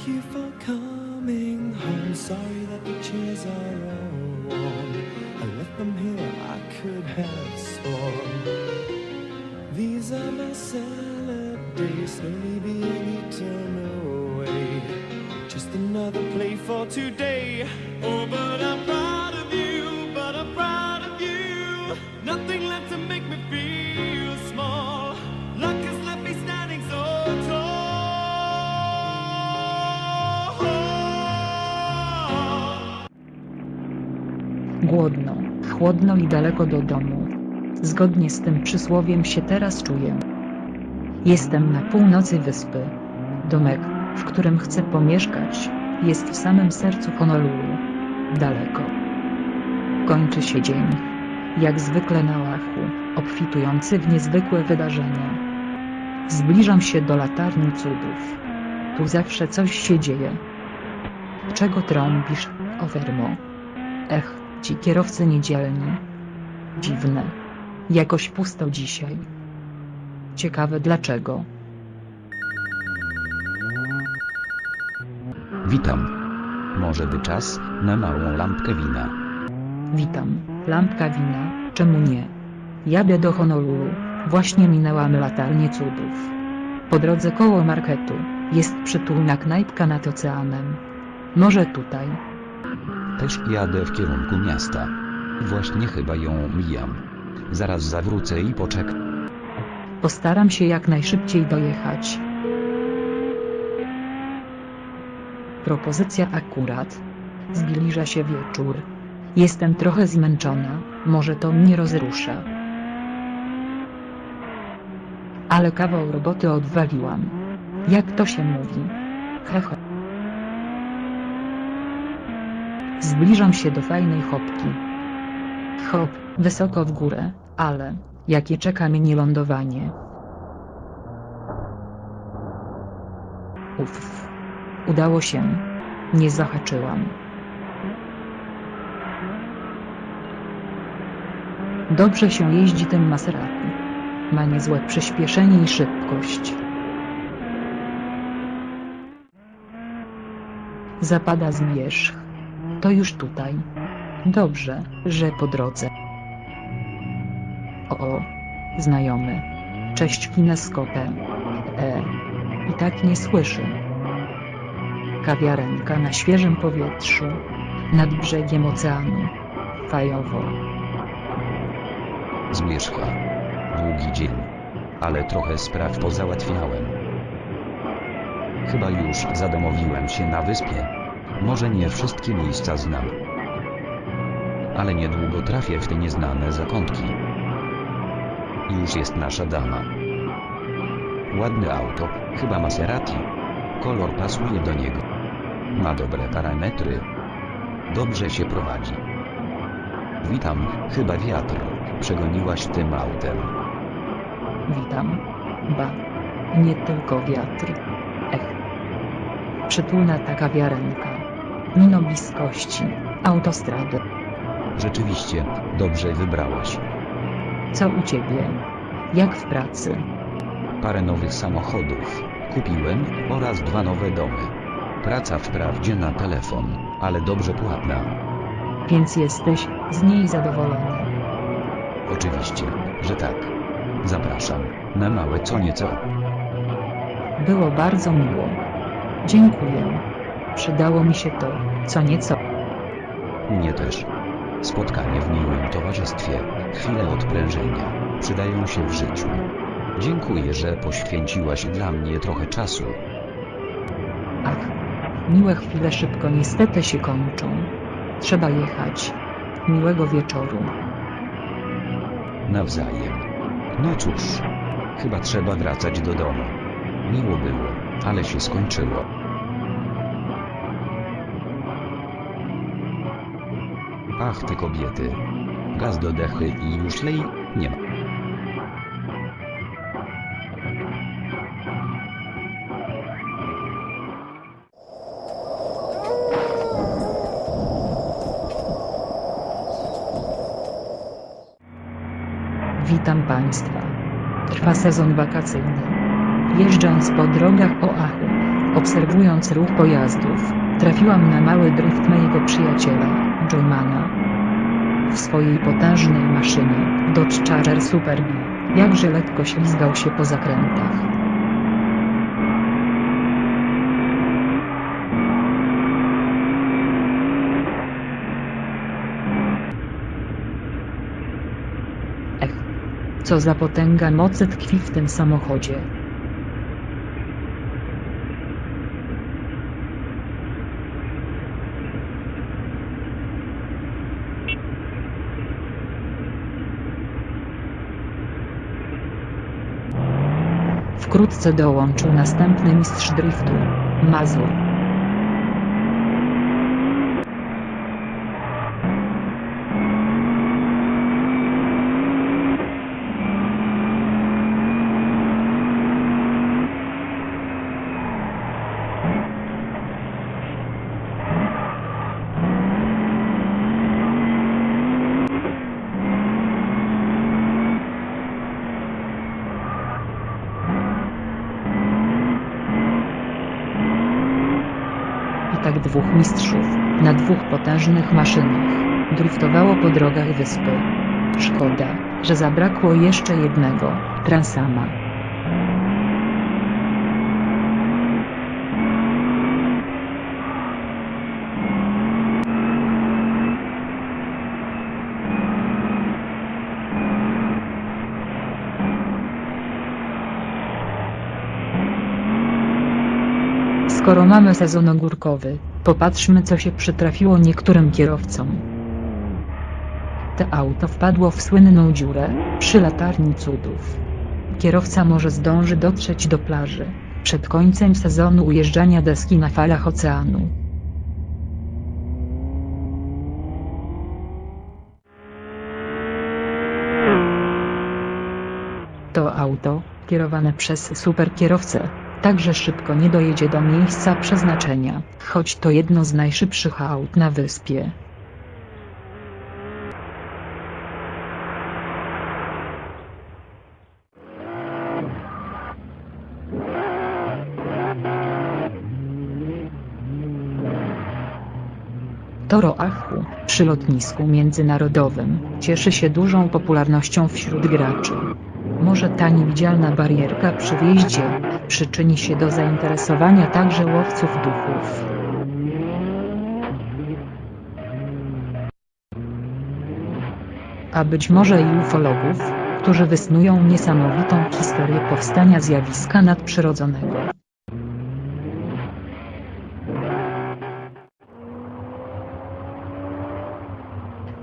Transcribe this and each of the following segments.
Thank you for coming home. Sorry that the chairs are all worn. I left them here, I could have sworn. These are my salad days, slowly being eaten away. Just another play for today. Oh, but I'm Głodno, chłodno i daleko do domu. Zgodnie z tym przysłowiem się teraz czuję. Jestem na północy wyspy. Domek, w którym chcę pomieszkać, jest w samym sercu Honolulu. Daleko. Kończy się dzień. Jak zwykle na łachu, obfitujący w niezwykłe wydarzenia. Zbliżam się do latarni cudów. Tu zawsze coś się dzieje. Czego trąbisz, Overmo? Ech, ci kierowcy niedzielni. Dziwne. Jakoś pusto dzisiaj. Ciekawe dlaczego. Witam. Może by czas na małą lampkę wina. Witam. Lampka wina, czemu nie? Jadę do Honolulu. Właśnie minęłam latarnię cudów. Po drodze koło marketu jest przytulna knajpka nad oceanem. Może tutaj. Też jadę w kierunku miasta. Właśnie chyba ją mijam. Zaraz zawrócę i poczekam. Postaram się jak najszybciej dojechać. Propozycja akurat. Zbliża się wieczór. Jestem trochę zmęczona, może to mnie rozrusza. Ale kawał roboty odwaliłam. Jak to się mówi? Hehe. Zbliżam się do fajnej chopki. Hop, wysoko w górę, ale jakie czeka mnie lądowanie. Uff. Udało się. Nie zahaczyłam. Dobrze się jeździ tym Maserati. Ma niezłe przyspieszenie i szybkość. Zapada zmierzch. To już tutaj. Dobrze, że po drodze. O, znajomy. Cześć kineskopę. E, i tak nie słyszy. Kawiarenka na świeżym powietrzu, nad brzegiem oceanu. Fajowo. Zmierzcha. Długi dzień. Ale trochę spraw pozałatwiałem. Chyba już zadomowiłem się na wyspie. Może nie wszystkie miejsca znam. Ale niedługo trafię w te nieznane zakątki. Już jest nasza dama. Ładne auto, chyba Maserati. Kolor pasuje do niego. Ma dobre parametry. Dobrze się prowadzi. Witam, chyba wiatr. Przegoniłaś tym autem. Witam. Ba. Nie tylko wiatr. Ech. Przytulna ta kawiarenka. Mimo bliskości. Autostrady. Rzeczywiście, dobrze wybrałaś. Co u ciebie? Jak w pracy? Parę nowych samochodów kupiłem oraz dwa nowe domy. Praca wprawdzie na telefon, ale dobrze płatna. Więc jesteś z niej zadowolony. Oczywiście, że tak. Zapraszam na małe co nieco. Było bardzo miło. Dziękuję. Przydało mi się to, co nieco. Mnie też. Spotkanie w miłym towarzystwie, chwile odprężenia, przydają się w życiu. Dziękuję, że poświęciłaś dla mnie trochę czasu. Ach, miłe chwile szybko niestety się kończą. Trzeba jechać. Miłego wieczoru. Nawzajem. No cóż, chyba trzeba wracać do domu. Miło było, ale się skończyło. Ach, te kobiety. Gaz do dechy i już nie ma. Witam Państwa. Trwa sezon wakacyjny. Jeżdżąc po drogach Oahu, Obserwując ruch pojazdów, trafiłam na mały drift mojego przyjaciela, Joymana. W swojej potężnej maszynie, Dodge Charger Super jakże lekko ślizgał się po zakrętach. Ech, co za potęga mocy tkwi w tym samochodzie. Wkrótce dołączył następny mistrz driftu, Mazur. Tak dwóch mistrzów, na dwóch potężnych maszynach, driftowało po drogach wyspy. Szkoda, że zabrakło jeszcze jednego, Transama. Skoro mamy sezon ogórkowy, popatrzmy co się przytrafiło niektórym kierowcom. Te auto wpadło w słynną dziurę, przy latarni cudów. Kierowca może zdąży dotrzeć do plaży, przed końcem sezonu ujeżdżania deski na falach oceanu. To auto, kierowane przez superkierowcę, także szybko nie dojedzie do miejsca przeznaczenia, choć to jedno z najszybszych aut na wyspie. Toro Achu, przy lotnisku międzynarodowym, cieszy się dużą popularnością wśród graczy. Może ta niewidzialna barierka przy wjeździe przyczyni się do zainteresowania także łowców duchów. A być może i ufologów, którzy wysnują niesamowitą historię powstania zjawiska nadprzyrodzonego.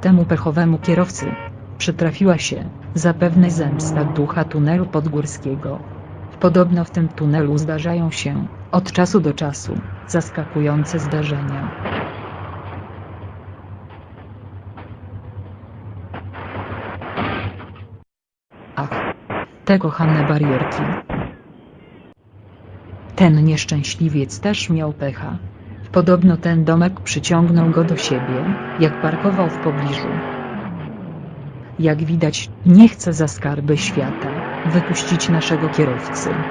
Temu pechowemu kierowcy przytrafiła się zapewne zemsta ducha tunelu podgórskiego. Podobno w tym tunelu zdarzają się, od czasu do czasu, zaskakujące zdarzenia. Ach, te kochane barierki. Ten nieszczęśliwiec też miał pecha. Podobno ten domek przyciągnął go do siebie, jak parkował w pobliżu. Jak widać, nie chce za skarby świata wypuścić naszego kierowcy.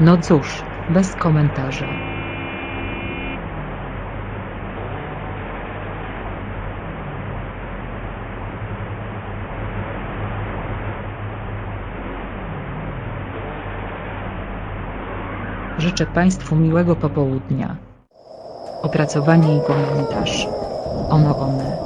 No cóż, bez komentarza. Życzę Państwu miłego popołudnia. Opracowanie i komentarz. Ono one.